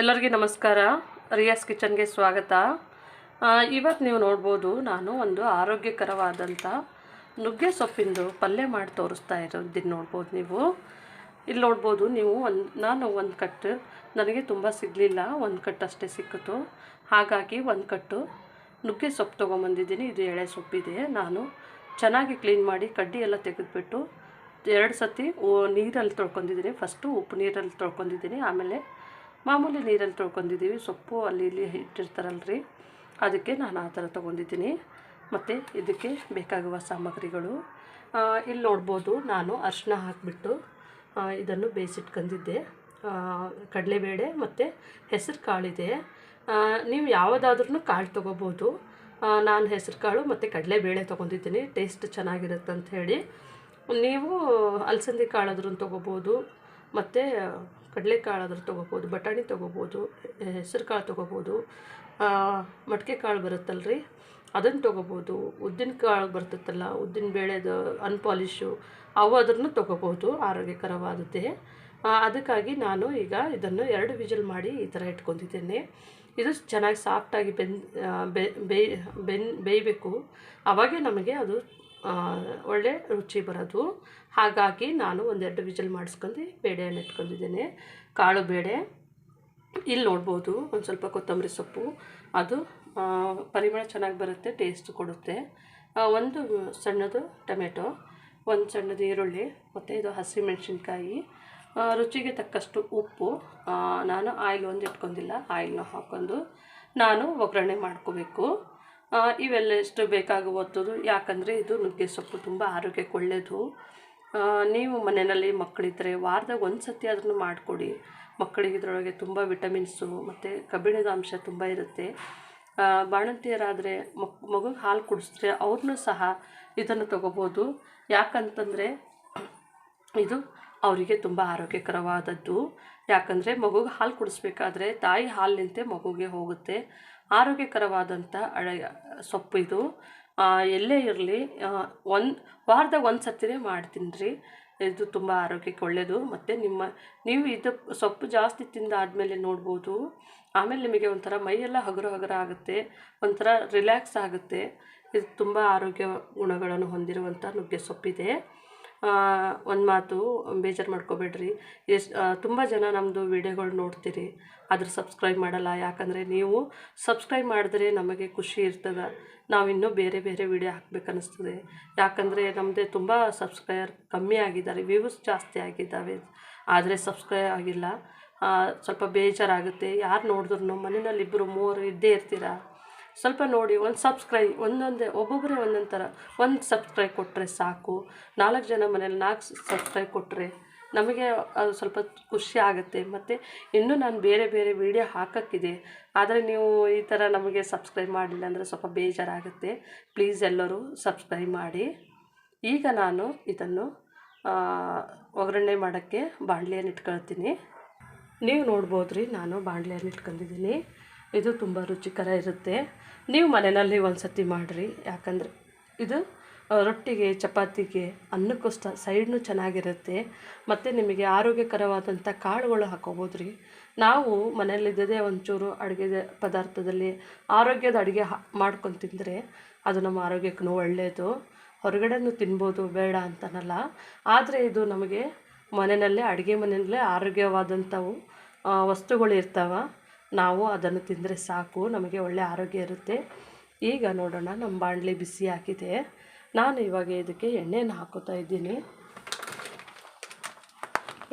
ಎಲ್ಲರಿಗೂ ನಮಸ್ಕಾರ. ರಿಯಾಸ್ ಕಿಚನ್ಗೆ ಸ್ವಾಗತ. ಇವತ್ತು ನೀವು ನೋಡ್ಬೋದು, ನಾನು ಒಂದು ಆರೋಗ್ಯಕರವಾದಂಥ ನುಗ್ಗೆ ಸೊಪ್ಪಿಂದು ಪಲ್ಯ ಮಾಡಿ ತೋರಿಸ್ತಾ ಇರೋದನ್ನು ನೋಡ್ಬೋದು ನೀವು. ಇಲ್ಲಿ ನೋಡ್ಬೋದು, ನೀವು ಒಂದು, ನಾನು ಒಂದು ಕಟ್ಟು ನನಗೆ ತುಂಬ ಸಿಗಲಿಲ್ಲ, ಒಂದು ಕಟ್ಟು ಅಷ್ಟೇ ಸಿಕ್ಕಿತು. ಹಾಗಾಗಿ ಒಂದು ಕಟ್ಟು ನುಗ್ಗೆ ಸೊಪ್ಪು ತೊಗೊಂಬಂದಿದ್ದೀನಿ, ಇದು ಎಳೆ ಸೊಪ್ಪಿದೆ. ನಾನು ಚೆನ್ನಾಗಿ ಕ್ಲೀನ್ ಮಾಡಿ ಕಡ್ಡಿ ಎಲ್ಲ ತೆಗೆದುಬಿಟ್ಟು, ಎರಡು ಸತಿ ನೀರಲ್ಲಿ ತೊಳ್ಕೊಂಡಿದ್ದೀನಿ. ಫಸ್ಟು ಉಪ್ಪು ನೀರಲ್ಲಿ ತೊಳ್ಕೊಂಡಿದ್ದೀನಿ, ಆಮೇಲೆ ಮಾಮೂಲಿ ನೀರಲ್ಲಿ ತೊಳ್ಕೊಂಡಿದ್ದೀವಿ. ಸೊಪ್ಪು ಅಲ್ಲಿ ಇಲ್ಲಿ ಇಟ್ಟಿರ್ತಾರಲ್ರಿ. ಅದಕ್ಕೆ ನಾನು ಆ ಥರ ತೊಗೊಂಡಿದ್ದೀನಿ. ಮತ್ತು ಇದಕ್ಕೆ ಬೇಕಾಗುವ ಸಾಮಗ್ರಿಗಳು. ಇಲ್ಲಿ ನೋಡ್ಬೋದು ನಾನು ಅರಿಶಿನ ಹಾಕಿಬಿಟ್ಟು ಇದನ್ನು ಬೇಯಿಸಿಟ್ಕೊಂಡಿದ್ದೆ. ಕಡಲೆಬೇಳೆ ಮತ್ತು ಹೆಸರು ಕಾಳಿದೆ. ನೀವು ಯಾವುದಾದ್ರೂ ಕಾಳು ತೊಗೋಬೋದು. ನಾನು ಹೆಸರು ಕಾಳು ಮತ್ತು ಕಡಲೆಬೇಳೆ ತೊಗೊಂಡಿದ್ದೀನಿ. ಟೇಸ್ಟ್ ಚೆನ್ನಾಗಿರುತ್ತೆ ಹೇಳಿ. ನೀವು ಅಲಸಂದಿ ಕಾಳಾದ್ರೂ ತೊಗೋಬೋದು. ಮತ್ತು ಕಡಲೆಕಾಳಾದ್ರೂ ತೊಗೋಬೋದು ಬಟಾಣಿ ತೊಗೋಬೋದು ಹೆಸರು ಕಾಳು ತೊಗೋಬೋದು ಮಟ್ಕೆ ಕಾಳು ಬರುತ್ತಲ್ರಿ ಅದನ್ನು ತೊಗೋಬೋದು ಉದ್ದಿನ ಕಾಳು ಬರ್ತೈತಲ್ಲ ಉದ್ದಿನ ಬೇಳೆದು ಅನ್ಪಾಲಿಶು ಅವು ಅದನ್ನು ತೊಗೋಬೋದು ಆರೋಗ್ಯಕರವಾದದ್ದೇ ಅದಕ್ಕಾಗಿ ನಾನು ಈಗ ಇದನ್ನು ಎರಡು ವಿಜಲ್ ಮಾಡಿ ಈ ಥರ ಇಟ್ಕೊಂಡಿದ್ದೇನೆ ಇದು ಚೆನ್ನಾಗಿ ಸಾಫ್ಟಾಗಿ ಬೆನ್ ಬೇಯಬೇಕು ಆವಾಗೇ ನಮಗೆ ಅದು ಒಳ್ಳೆ ರುಚಿ ಬರೋದು. ಹಾಗಾಗಿ ನಾನು ಒಂದೆರಡು ವಿಜಲ್ ಮಾಡಿಸ್ಕೊಂಡು ಬೇಳೆಯನ್ನು ಇಟ್ಕೊಂಡಿದ್ದೇನೆ. ಕಾಳು ಬೇಳೆ ಇಲ್ಲಿ ನೋಡ್ಬೋದು, ಒಂದು ಸ್ವಲ್ಪ ಕೊತ್ತಂಬರಿ ಸೊಪ್ಪು. ಅದು ಪರಿಮಳ ಚೆನ್ನಾಗಿ ಬರುತ್ತೆ ಟೇಸ್ಟ್ ಕೊಡುತ್ತೆ. ಒಂದು ಸಣ್ಣದು ಟೊಮೆಟೊ, ಒಂದು ಸಣ್ಣದು ಈರುಳ್ಳಿ, ಮತ್ತು ಇದು ಹಸಿಮೆಣಸಿನ್ಕಾಯಿ. ರುಚಿಗೆ ತಕ್ಕಷ್ಟು ಉಪ್ಪು. ನಾನು ಆಯಿಲ್ ಒಂದು ಇಟ್ಕೊಂಡಿಲ್ಲ, ಆಯಿಲ್ನ ಹಾಕ್ಕೊಂಡು ನಾನು ಒಗ್ಗರಣೆ ಮಾಡ್ಕೋಬೇಕು. ಇವೆಲ್ಲ ಎಷ್ಟು ಬೇಕಾಗುವತ್ತದು ಯಾಕಂದರೆ ಇದು ನುಗ್ಗೆ ಸೊಪ್ಪು ತುಂಬ ಆರೋಗ್ಯಕ್ಕೆ ಒಳ್ಳೆಯದು ನೀವು ಮನೆಯಲ್ಲಿ ಮಕ್ಕಳಿದ್ದರೆ ವಾರದಾಗ ಒಂದು ಸತಿ ಆದ್ರೂ ಮಾಡಿಕೊಡಿ. ಮಕ್ಕಳಿಗೆ ಇದರೊಳಗೆ ತುಂಬ ವಿಟಮಿನ್ಸು ಮತ್ತು ಕಬ್ಬಿಣದ ಅಂಶ ತುಂಬ ಇರುತ್ತೆ. ಬಾಣಂತಿಯರಾದರೆ ಮಕ್, ಮಗುಗೆ ಹಾಲು ಕುಡಿಸಿದ್ರೆ ಅವ್ರನ್ನೂ ಸಹ ಇದನ್ನು ತಗೋಬೋದು. ಯಾಕಂತಂದರೆ ಇದು ಅವರಿಗೆ ತುಂಬ ಆರೋಗ್ಯಕರವಾದದ್ದು. ಯಾಕಂದರೆ ಮಗುಗೆ ಹಾಲು ಕುಡಿಸ್ಬೇಕಾದ್ರೆ ತಾಯಿ ಹಾಲಿನಂತೆ ಮಗುಗೆ ಹೋಗುತ್ತೆ. ಆರೋಗ್ಯಕರವಾದಂಥ ಅಳೆ ಸೊಪ್ಪು ಇದು. ಎಲ್ಲೇ ಇರಲಿ ಒಂದು, ವಾರದಾಗ ಒಂದು ಸರ್ತಿನೇ ಮಾಡ್ತೀನಿ ರೀ ಇದು ತುಂಬ ಆರೋಗ್ಯಕ್ಕೆ ಒಳ್ಳೆಯದು ಮತ್ತು ನಿಮ್ಮ, ನೀವು ಇದು ಸೊಪ್ಪು ಜಾಸ್ತಿ ತಿಂದಾದಮೇಲೆ ನೋಡ್ಬೋದು. ಆಮೇಲೆ ನಿಮಗೆ ಒಂಥರ ಮೈಯೆಲ್ಲ ಹಗುರ ಹಗುರ ಆಗುತ್ತೆ. ಒಂಥರ ರಿಲ್ಯಾಕ್ಸ್ ಆಗುತ್ತೆ. ಇದು ತುಂಬ ಆರೋಗ್ಯ ಗುಣಗಳನ್ನು ಹೊಂದಿರುವಂಥ ನುಗ್ಗೆ ಸೊಪ್ಪಿದೆ ಒಂದು ಮಾತು ಬೇಜಾರು ಮಾಡ್ಕೋಬೇಡ್ರಿ. ಎಷ್ಟು ತುಂಬ ಜನ ನಮ್ಮದು ವಿಡಿಯೋಗಳು ನೋಡ್ತೀರಿ. ಆದ್ರೆ ಸಬ್ಸ್ಕ್ರೈಬ್ ಮಾಡಲ್ಲ. ಯಾಕಂದರೆ ನೀವು ಸಬ್ಸ್ಕ್ರೈಬ್ ಮಾಡಿದ್ರೆ ನಮಗೆ ಖುಷಿ ಇರ್ತದೆ. ನಾವು ಇನ್ನೂ ಬೇರೆ ಬೇರೆ ವಿಡಿಯೋ ಹಾಕ್ಬೇಕನ್ನಿಸ್ತದೆ. ಯಾಕಂದರೆ ನಮ್ಮದೇ ತುಂಬ ಸಬ್ಸ್ಕ್ರೈಬರ್ ಕಮ್ಮಿ ಆಗಿದ್ದಾರೆ. ವ್ಯೂಸ್ ಜಾಸ್ತಿ ಆಗಿದ್ದಾವೆ. ಆದರೆ ಸಬ್ಸ್ಕ್ರೈಬ್ ಆಗಿಲ್ಲ. ಸ್ವಲ್ಪ ಬೇಜಾರಾಗುತ್ತೆ. ಯಾರು ನೋಡಿದ್ರು ಮನೆಯಲ್ಲಿ ಇಬ್ಬರು ಮೂವರು ಇದ್ದೇ ಇರ್ತೀರ? ಸ್ವಲ್ಪ ನೋಡಿ, ಒಂದು ಸಬ್ಸ್ಕ್ರೈಬ್ ಒಂದೊಂದೇ ಒಬ್ಬೊಬ್ಬರೇ ಒಂದೊಂದು ಥರ ಒಂದು ಸಬ್ಸ್ಕ್ರೈಬ್ ಕೊಟ್ಟರೆ ಸಾಕು. ನಾಲ್ಕು ಜನ ಮನೇಲಿ ನಾಲ್ಕು ಸಬ್ಸ್ಕ್ರೈಬ್ ಕೊಟ್ಟರೆ ನಮಗೆ ಅದು ಸ್ವಲ್ಪ ಖುಷಿ ಆಗುತ್ತೆ. ಮತ್ತು ಇನ್ನೂ ನಾನು ಬೇರೆ ಬೇರೆ ವೀಡಿಯೋ ಹಾಕೋಕ್ಕಿದೆ. ಆದರೆ ನೀವು ಈ ಥರ ನಮಗೆ ಸಬ್ಸ್ಕ್ರೈಬ್ ಮಾಡಲಿಲ್ಲ ಅಂದರೆ ಸ್ವಲ್ಪ ಬೇಜಾರಾಗುತ್ತೆ. ಪ್ಲೀಸ್ ಎಲ್ಲರೂ ಸಬ್ಸ್ಕ್ರೈಬ್ ಮಾಡಿ. ಈಗ ನಾನು ಇದನ್ನು ಒಗ್ಗರಣೆ ಮಾಡೋಕ್ಕೆ ಬಾಣಲೆಯನ್ನು ಇಟ್ಕೊಳ್ತೀನಿ. ನೀವು ನೋಡ್ಬೋದು ರೀ ನಾನು ಬಾಣಲೆಯನ್ನು ಇಟ್ಕೊಂಡಿದ್ದೀನಿ. ಇದು ತುಂಬ ರುಚಿಕರ ಇರುತ್ತೆ. ನೀವು ಮನೆಯಲ್ಲಿ ಒಂದು ಸತಿ ಮಾಡಿರಿ. ಯಾಕಂದರೆ ಇದು ರೊಟ್ಟಿಗೆ, ಚಪಾತಿಗೆ ಅನ್ನಕ್ಕೂ ಸ ಸೈಡ್ನು ಚೆನ್ನಾಗಿರುತ್ತೆ. ಮತ್ತು ನಿಮಗೆ ಆರೋಗ್ಯಕರವಾದಂಥ ಕಾಳುಗಳು ಹಾಕೋಬೋದು ರೀ ನಾವು ಮನೆಯಲ್ಲಿದ್ದದೇ ಒಂಚೂರು ಅಡುಗೆ ಪದಾರ್ಥದಲ್ಲಿ ಆರೋಗ್ಯದ ಅಡುಗೆ ಹಾ, ಮಾಡ್ಕೊಂಡು ತಿಂದರೆ ಅದು ನಮ್ಮ ಆರೋಗ್ಯಕ್ಕೂ ಒಳ್ಳೆಯದು ಹೊರಗಡೆನೂ ತಿನ್ಬೋದು, ಬೇಡ ಅಂತನಲ್ಲ. ಆದರೆ ಇದು ನಮಗೆ ಮನೆಯಲ್ಲೇ, ಅಡುಗೆ ಮನೆಯಲ್ಲೇ ಆರೋಗ್ಯವಾದಂಥವು ವಸ್ತುಗಳು ಇರ್ತಾವೆ. ನಾವು ಅದನ್ನು ತಿಂದರೆ ಸಾಕು, ನಮಗೆ ಒಳ್ಳೆ ಆರೋಗ್ಯ ಇರುತ್ತೆ. ಈಗ ನೋಡೋಣ ನಮ್ಮ ಬಾಣಲೆ ಬಿಸಿ ಹಾಕಿದೆ ನಾನು ಇವಾಗ ಇದಕ್ಕೆ ಎಣ್ಣೆಯನ್ನು ಹಾಕೋತಾ ಇದ್ದೀನಿ.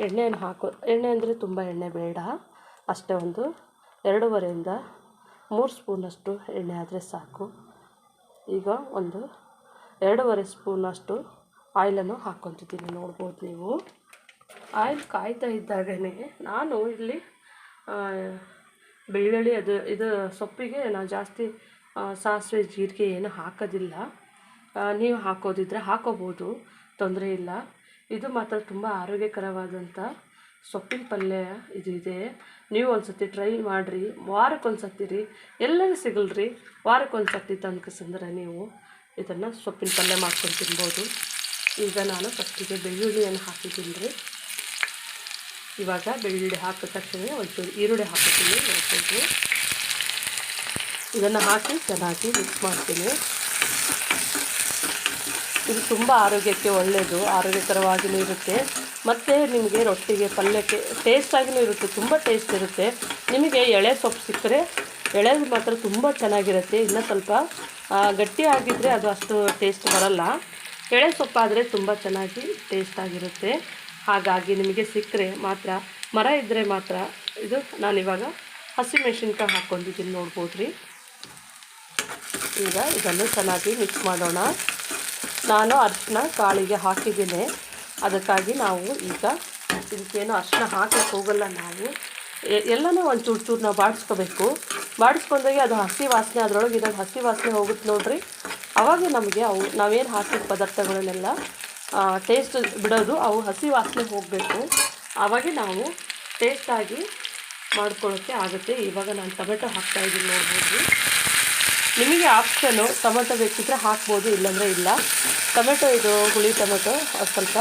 ಎಣ್ಣೆಯನ್ನು ಹಾಕೋ, ಎಣ್ಣೆ ಅಂದರೆ ತುಂಬ ಎಣ್ಣೆ ಬೇಡ. ಅಷ್ಟೇ ಒಂದು ಎರಡೂವರೆಯಿಂದ ಮೂರು ಸ್ಪೂನಷ್ಟು ಎಣ್ಣೆ ಆದರೆ ಸಾಕು. ಈಗ ಒಂದು ಎರಡೂವರೆ ಸ್ಪೂನಷ್ಟು ಆಯಿಲನ್ನು ಹಾಕ್ಕೊತಿದ್ದೀನಿ, ನೋಡ್ಬೋದು ನೀವು. ಆಯಿಲ್ ಕಾಯ್ತಾ ಇದ್ದಾಗೇ ನಾನು ಇಲ್ಲಿ ಬೆಳ್ಳುಳ್ಳಿ ಅದು, ಇದು ಸೊಪ್ಪಿಗೆ ನಾವು ಜಾಸ್ತಿ ಸಾಸಿವೆ ಜೀರಿಗೆ ಏನು ಹಾಕೋದಿಲ್ಲ. ನೀವು ಹಾಕೋದಿದ್ರೆ ಹಾಕೋಬೋದು, ತೊಂದರೆ ಇಲ್ಲ. ಇದು ಮಾತ್ರ ತುಂಬ ಆರೋಗ್ಯಕರವಾದಂಥ ಸೊಪ್ಪಿನ ಪಲ್ಯ ಇದು ಇದೆ. ನೀವು ಒಂದು ಸತಿ ಟ್ರೈ ಮಾಡಿರಿ. ವಾರಕ್ಕೆ ಒಂದು ಸತಿ ರೀ, ಎಲ್ಲರೂ ಸಿಗಲ್ರಿ. ವಾರಕ್ಕೆ ಒಂದು ಸತಿ ತಂದ್ಕಸಂದ್ರೆ ನೀವು ಇದನ್ನು ಸೊಪ್ಪಿನ ಪಲ್ಯ ಮಾಡ್ಕೊಂಡು ತಿನ್ಬೋದು. ಈಗ ನಾನು ಫಸ್ಟಿಗೆ ಬೆಳ್ಳುಳ್ಳಿಯನ್ನು ಹಾಕಿದ್ದೀನಿ ರೀ. ಇವಾಗ ಬೆಳ್ಳುಳ್ಳಿ ಹಾಕಿದ ತಕ್ಷಣ ಒಂಚೂರು ಈರುಳ್ಳಿ ಹಾಕ್ತೀನಿ ಒಂಚೂರು. ಇದನ್ನು ಹಾಕಿ ಚೆನ್ನಾಗಿ ಮಿಕ್ಸ್ ಮಾಡ್ತೀನಿ. ಇದು ತುಂಬ ಆರೋಗ್ಯಕ್ಕೆ ಒಳ್ಳೆಯದು ಆರೋಗ್ಯಕರವಾಗಿಯೂ ಇರುತ್ತೆ. ಮತ್ತು ನಿಮಗೆ ರೊಟ್ಟಿಗೆ ಪಲ್ಯಕ್ಕೆ ಟೇಸ್ಟಾಗಿಯೂ ಇರುತ್ತೆ ತುಂಬ ಟೇಸ್ಟ್ ಇರುತ್ತೆ. ನಿಮಗೆ ಎಳೆ ಸೊಪ್ಪು ಸಿಕ್ಕರೆ ಎಳೆದು ಮಾತ್ರ ತುಂಬ ಚೆನ್ನಾಗಿರುತ್ತೆ. ಇನ್ನೂ ಸ್ವಲ್ಪ ಆ, ಗಟ್ಟಿ ಆಗಿದ್ದರೆ ಅದು ಅಷ್ಟು ಟೇಸ್ಟ್ ಬರಲ್ಲ. ಎಳೆ ಸೊಪ್ಪಾದರೆ ತುಂಬ ಚೆನ್ನಾಗಿ ಟೇಸ್ಟ್ ಆಗಿರುತ್ತೆ. ಹಾಗಾಗಿ ನಿಮಗೆ ಸಿಕ್ಕರೆ ಮಾತ್ರ, ಮರ ಇದ್ದರೆ ಮಾತ್ರ ಇದು ನಾನಿವಾಗ ಹಸಿಮೆಣಸಿನ್ಕಾಯಿ ಹಾಕ್ಕೊಂಡಿದ್ದೀನಿ ನೋಡ್ಬೋದು ರೀ ಈಗ ಇದನ್ನು ಚೆನ್ನಾಗಿ ಮಿಕ್ಸ್ ಮಾಡೋಣ. ನಾನು ಅರ್ಶಿನ ಕಾಳಿಗೆ ಹಾಕಿದ್ದೀನಿ. ಅದಕ್ಕಾಗಿ ನಾವು ಈಗ ಇದಕ್ಕೇನು ಅರ್ಶಿನ ಹಾಕಕ್ಕೆ ಹೋಗಲ್ಲ ನಾವು. ಎಲ್ಲನೂ ಒಂದು ಚೂರು ಚೂರು ನಾವು ಬಾಡಿಸ್ಕೋಬೇಕು. ಬಾಡಿಸ್ಕೊಂಡಾಗೆ ಅದು ಹಸಿ ವಾಸನೆ, ಅದರೊಳಗೆ ಇರೋದು ಹಸಿ ವಾಸನೆ ಹೋಗುತ್ತೆ ನೋಡ್ರಿ. ಅವಾಗ ನಮಗೆ ಅವು, ನಾವೇನು ಹಾಕಿದ ಪದಾರ್ಥಗಳನ್ನೆಲ್ಲ ಟೇಸ್ಟ್ ಬಿಡೋದು, ಅವು ಹಸಿ ವಾಸನೆ ಹೋಗಬೇಕು. ಆವಾಗ ನಾವು ಟೇಸ್ಟಾಗಿ ಮಾಡ್ಕೊಳ್ಳೋಕ್ಕೆ ಆಗುತ್ತೆ. ಇವಾಗ ನಾನು ಟೊಮೆಟೊ ಹಾಕ್ತಾಯಿದ್ದೀನಿ ನೋಡ್ಬೋದು. ನಿಮಗೆ ಆಪ್ಷನು ಟೊಮೆಟೊ ಬೇಕಿದ್ರೆ ಹಾಕ್ಬೋದು, ಇಲ್ಲಾಂದರೆ ಇಲ್ಲ. ಟೊಮೆಟೊ ಇದು ಹುಳಿ ಟೊಮೆಟೊ ಸ್ವಲ್ಪ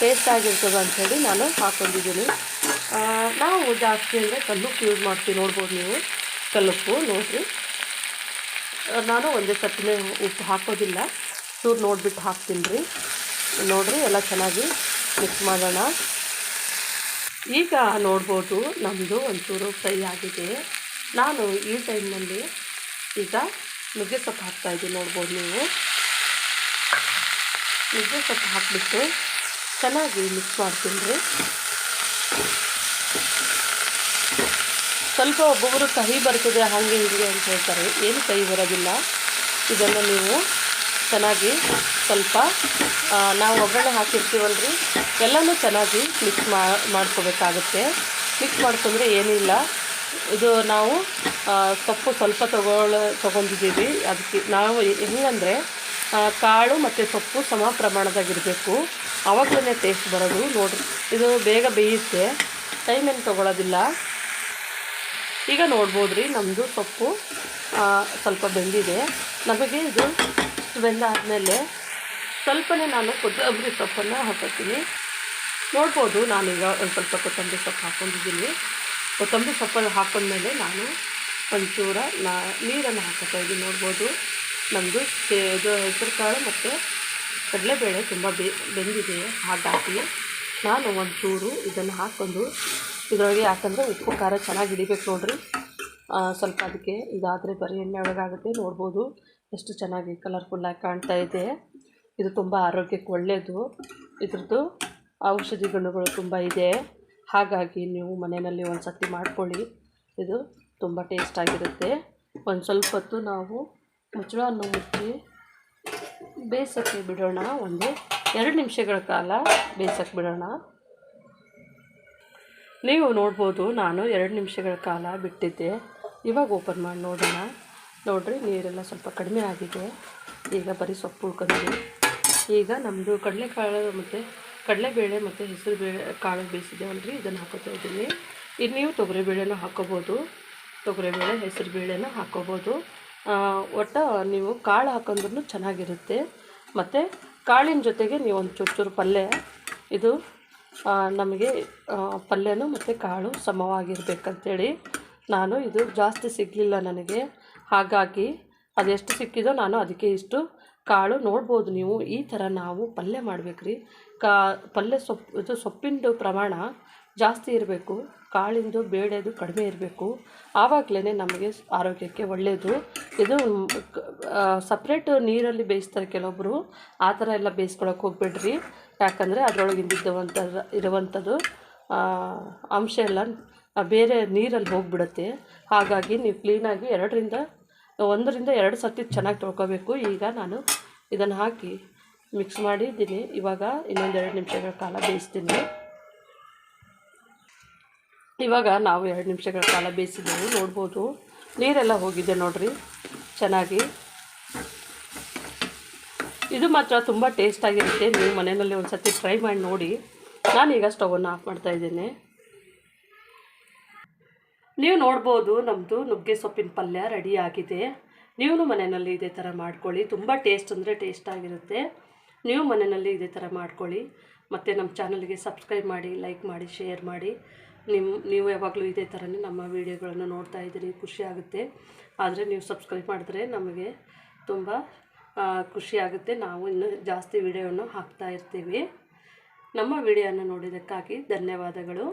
ಟೇಸ್ಟ್ ಆಗಿರ್ತದೆ ಅಂಥೇಳಿ ನಾನು ಹಾಕ್ಕೊಂಡಿದ್ದೀನಿ. ನಾವು ಜಾಸ್ತಿ ಅಂದರೆ ಕಲ್ಲುಪ್ಪು ಯೂಸ್ ಮಾಡ್ತೀವಿ ನೋಡ್ಬೋದು ನೀವು. ಕಲ್ಲುಪ್ಪು, ನೋಡಿರಿ. ನಾನು ಒಂದೇ ಸತ್ತಿನೇ ಉಪ್ಪು ಹಾಕೋದಿಲ್ಲ. ಚೂರು ನೋಡಿಬಿಟ್ಟು ಹಾಕ್ತೀನಿ ರೀ. ನೋಡಿರಿ, ಎಲ್ಲ ಚೆನ್ನಾಗಿ ಮಿಕ್ಸ್ ಮಾಡೋಣ. ಈಗ ನೋಡ್ಬೋದು ನಮ್ಮದು ಒಂಚೂರು ಫ್ರೈ ಆಗಿದೆ. ನಾನು ಈ ಟೈಮ್ನಲ್ಲಿ ಈಗ ನುಗ್ಗೆ ಸೊಪ್ಪು ಹಾಕ್ತಾಯಿದ್ದೀನಿ ನೋಡ್ಬೋದು ನೀವು. ನುಗ್ಗೆ ಸೊಪ್ಪು ಹಾಕಿಬಿಟ್ಟು ಚೆನ್ನಾಗಿ ಮಿಕ್ಸ್ ಮಾಡ್ತೀನಿ ಸ್ವಲ್ಪ ಒಬ್ಬೊಬ್ಬರು ಕಹಿ ಬರ್ತದೆ, ಹಾಗೆ ಹೀಗೆ ಅಂತ ಹೇಳ್ತಾರೆ. ಏನು ಕಹಿ ಬರೋದಿಲ್ಲ. ಇದನ್ನು ನೀವು ಚೆನ್ನಾಗಿ ಸ್ವಲ್ಪ ನಾವು ಒಗ್ಗರಣೆ ಹಾಕಿರ್ತೀವಲ್ರಿ? ಎಲ್ಲನೂ ಚೆನ್ನಾಗಿ ಮಿಕ್ಸ್ ಮಾಡ್ಕೋಬೇಕಾಗುತ್ತೆ. ಮಿಕ್ಸ್ ಮಾಡ್ಕೊಂಡ್ರೆ ಏನಿಲ್ಲ ಇದು ನಾವು ಸೊಪ್ಪು ಸ್ವಲ್ಪ ತಗೊಳ್ಳ ತೊಗೊಂಡಿದ್ದೀವಿ. ಅದಕ್ಕೆ ನಾವು ಹೆಂಗಂದರೆ ಕಾಳು ಮತ್ತು ಸೊಪ್ಪು ಸಮ ಪ್ರಮಾಣದಾಗಿರಬೇಕು. ಆವಾಗಲೇ ಟೇಸ್ಟ್ ಬರೋದು. ನೋಡಿರಿ, ಇದು ಬೇಗ ಬೇಯುತ್ತೆ. ಟೈಮ್ ಏನು ತೊಗೊಳೋದಿಲ್ಲ. ಈಗ ನೋಡ್ಬೋದು ರೀ ನಮ್ಮದು ಸೊಪ್ಪು ಸ್ವಲ್ಪ ಬೆಂದಿದೆ. ನಮಗೆ ಇದು ಬೆಂದಾದಮೇಲೆ ಸ್ವಲ್ಪನೇ ನಾನು ಕೊತ್ತಂಬರಿ ಸೊಪ್ಪನ್ನು ಹಾಕೋತೀನಿ ನೋಡ್ಬೋದು ನಾನೀಗ ಒಂದು ಸ್ವಲ್ಪ ಕೊತ್ತಂಬರಿ ಸೊಪ್ಪು ಹಾಕೊಂಡಿದ್ದೀನಿ. ಕೊತ್ತಂಬರಿ ಸೊಪ್ಪನ್ನು ಹಾಕೊಂಡ್ಮೇಲೆ ನಾನು ಒಂಚೂರ ನಾ ನೀರನ್ನು ಹಾಕೋತಾ ಇದ್ದೀನಿ. ನೋಡ್ಬೋದು ನಮ್ಮದು ಇದು ಹೆಸರು ಕಾಳು ಮತ್ತು ಕಡಲೆಬೇಳೆ ತುಂಬ ಬೆಂದಿದೆ ಹಾಗಾಗಿ ನಾನು ಒಂಚೂರು ಇದನ್ನು ಹಾಕ್ಕೊಂಡು ಇದರೊಳಗೆ ಯಾಕಂದರೆ ಉಪ್ಪು ಖಾರ ಚೆನ್ನಾಗಿ ಹಿಡಿಬೇಕು ನೋಡ್ರಿ. ಸ್ವಲ್ಪ ಅದಕ್ಕೆ ಇದಾದರೆ ಬರೀ ಎಣ್ಣೆ ಒಳಗಾಗುತ್ತೆ. ನೋಡ್ಬೋದು ಎಷ್ಟು ಚೆನ್ನಾಗಿ ಕಲರ್ಫುಲ್ಲಾಗಿ ಕಾಣ್ತಾ ಇದೆ. ಇದು ತುಂಬ ಆರೋಗ್ಯಕ್ಕೆ ಒಳ್ಳೆಯದು ಇದ್ರದ್ದು ಔಷಧಿ ಗುಣಗಳು ತುಂಬ ಇದೆ. ಹಾಗಾಗಿ ನೀವು ಮನೆಯಲ್ಲಿ ಒಂದು ಸತಿ ಮಾಡ್ಕೊಳ್ಳಿ. ಇದು ತುಂಬ ಟೇಸ್ಟಾಗಿರುತ್ತೆ ಒಂದು ಸ್ವಲ್ಪ ಹೊತ್ತು ನಾವು ಮುಚ್ಚಳವನ್ನು ಮುಚ್ಚಿ ಬೇಯಿಸೋಕ್ಕೆ ಬಿಡೋಣ. ಒಂದು ಎರಡು ನಿಮಿಷಗಳ ಕಾಲ ಬೇಯಿಸೋಕ್ಕೆ ಬಿಡೋಣ. ನೀವು ನೋಡ್ಬೋದು, ನಾನು ಎರಡು ನಿಮಿಷಗಳ ಕಾಲ ಬಿಟ್ಟಿದ್ದೆ. ಇವಾಗ ಓಪನ್ ಮಾಡಿ ನೋಡೋಣ. ನೋಡಿರಿ, ನೀರೆಲ್ಲ ಸ್ವಲ್ಪ ಕಡಿಮೆ ಆಗಿದೆ. ಈಗ ಬರೀ ಸೊಪ್ಪು ಉಳ್ಕೊಂಡಿದೆ. ಈಗ ನಮ್ಮದು ಕಡಲೆಕಾಳು ಮತ್ತು ಕಡಲೆಬೇಳೆ ಮತ್ತು ಹೆಸರು ಬೇಳೆ ಕಾಳು ಬೇಯಿಸಿದ್ದೇವಲ್ರಿ, ಇದನ್ನು ಹಾಕೋತಾ ಇದ್ದೀನಿ. ಇದು ನೀವು ತೊಗರಿಬೇಳೆನೂ ಹಾಕೋಬೋದು. ತೊಗರಿಬೇಳೆ ಹೆಸರು ಬೇಳೆನೂ ಹಾಕೋಬೋದು ಒಟ್ಟು ನೀವು ಕಾಳು ಹಾಕೊಂಡ್ರೂ ಚೆನ್ನಾಗಿರುತ್ತೆ. ಮತ್ತು ಕಾಳಿನ ಜೊತೆಗೆ ನೀವು ಒಂದು ಚೂರು ಚೂರು ಪಲ್ಯ, ಇದು ನಮಗೆ ಪಲ್ಯನೂ ಮತ್ತು ಕಾಳು ಸಮವಾಗಿರ್ಬೇಕಂತೇಳಿ. ನಾನು ಇದು ಜಾಸ್ತಿ ಸಿಗಲಿಲ್ಲ ನನಗೆ. ಹಾಗಾಗಿ ಅದೆಷ್ಟು ಸಿಕ್ಕಿದೋ ನಾನು ಅದಕ್ಕೆ ಇಷ್ಟು ಕಾಳು ನೋಡ್ಬೋದು ನೀವು. ಈ ಥರ ನಾವು ಪಲ್ಯ ಮಾಡ್ಬೇಕ್ರಿ. ಕಾ, ಪಲ್ಯ ಸೊಪ್ಪು ಇದು ಸೊಪ್ಪಿಂದು ಪ್ರಮಾಣ ಜಾಸ್ತಿ ಇರಬೇಕು. ಕಾಳಿಂದು, ಬೇಳೆದು ಕಡಿಮೆ ಇರಬೇಕು. ಆವಾಗಲೇ ನಮಗೆ ಆರೋಗ್ಯಕ್ಕೆ ಒಳ್ಳೆಯದು ಇದು ಸಪ್ರೇಟ್ ನೀರಲ್ಲಿ ಬೇಯಿಸ್ತಾರೆ ಕೆಲವೊಬ್ಬರು ಆ ಥರ ಎಲ್ಲ ಬೇಯಿಸ್ಕೊಳಕ್ಕೆ ಹೋಗ್ಬೇಡ್ರಿ. ಯಾಕಂದರೆ ಅದರೊಳಗಿಂದಿದ್ದಂಥ ಇರುವಂಥದ್ದು ಅಂಶ ಎಲ್ಲ ಬೇರೆ ನೀರಲ್ಲಿ ಹೋಗಿಬಿಡುತ್ತೆ. ಹಾಗಾಗಿ ನೀವು ಕ್ಲೀನಾಗಿ ಎರಡರಿಂದ ಒಂದರಿಂದ ಎರಡು ಸತಿ ಚೆನ್ನಾಗಿ ತೊಳ್ಕೊಬೇಕು. ಈಗ ನಾನು ಇದನ್ನು ಹಾಕಿ ಮಿಕ್ಸ್ ಮಾಡಿದ್ದೀನಿ. ಇವಾಗ ಇನ್ನೊಂದು ಎರಡು ನಿಮಿಷಗಳ ಕಾಲ ಬೇಯಿಸ್ತೀನಿ. ಇವಾಗ ನಾವು ಎರಡು ನಿಮಿಷಗಳ ಕಾಲ ಬೇಯಿಸಿದ್ದೆವು ನೋಡ್ಬೋದು. ನೀರೆಲ್ಲ ಹೋಗಿದೆ ನೋಡ್ರಿ. ಚೆನ್ನಾಗಿ. ಇದು ಮಾತ್ರ ತುಂಬ ಟೇಸ್ಟಾಗಿರುತ್ತೆ ನೀವು ಮನೆಯಲ್ಲಿ ಒಂದು ಸತಿ ಟ್ರೈ ಮಾಡಿ ನೋಡಿ. ನಾನೀಗ ಸ್ಟವನ್ನು ಆಫ್ ಮಾಡ್ತಾ ಇದ್ದೇನೆ. ನೀವು ನೋಡ್ಬೋದು ನಮ್ಮದು ನುಗ್ಗೆ ಸೊಪ್ಪಿನ ಪಲ್ಯ ರೆಡಿ ಆಗಿದೆ. ನೀವು ಮನೆಯಲ್ಲಿ ಇದೇ ಥರ ಮಾಡ್ಕೊಳ್ಳಿ. ತುಂಬ ಟೇಸ್ಟ್ ಅಂದರೆ ಟೇಸ್ಟ್ ಆಗಿರುತ್ತೆ. ನೀವು ಮನೆಯಲ್ಲಿ ಇದೇ ಥರ ಮಾಡ್ಕೊಳ್ಳಿ. ಮತ್ತು ನಮ್ಮ ಚಾನಲ್ಗೆ ಸಬ್ಸ್ಕ್ರೈಬ್ ಮಾಡಿ, ಲೈಕ್ ಮಾಡಿ, ಶೇರ್ ಮಾಡಿ. ನಿಮ್ಮ, ನೀವು ಯಾವಾಗಲೂ ಇದೇ ಥರನೇ ನಮ್ಮ ವೀಡಿಯೋಗಳನ್ನು ನೋಡ್ತಾ ಇದ್ದೀರಿ, ಖುಷಿ ಆಗುತ್ತೆ. ಆದರೆ ನೀವು ಸಬ್ಸ್ಕ್ರೈಬ್ ಮಾಡಿದ್ರೆ ನಮಗೆ ತುಂಬ ಖುಷಿಯಾಗುತ್ತೆ ನಾವು ಇನ್ನೂ ಜಾಸ್ತಿ ವೀಡಿಯೋವನ್ನು ಹಾಕ್ತಾ ಇರ್ತೀವಿ. ನಮ್ಮ ವಿಡಿಯೋನ ನೋಡಿದ್ದಕ್ಕಾಗಿ ಧನ್ಯವಾದಗಳು.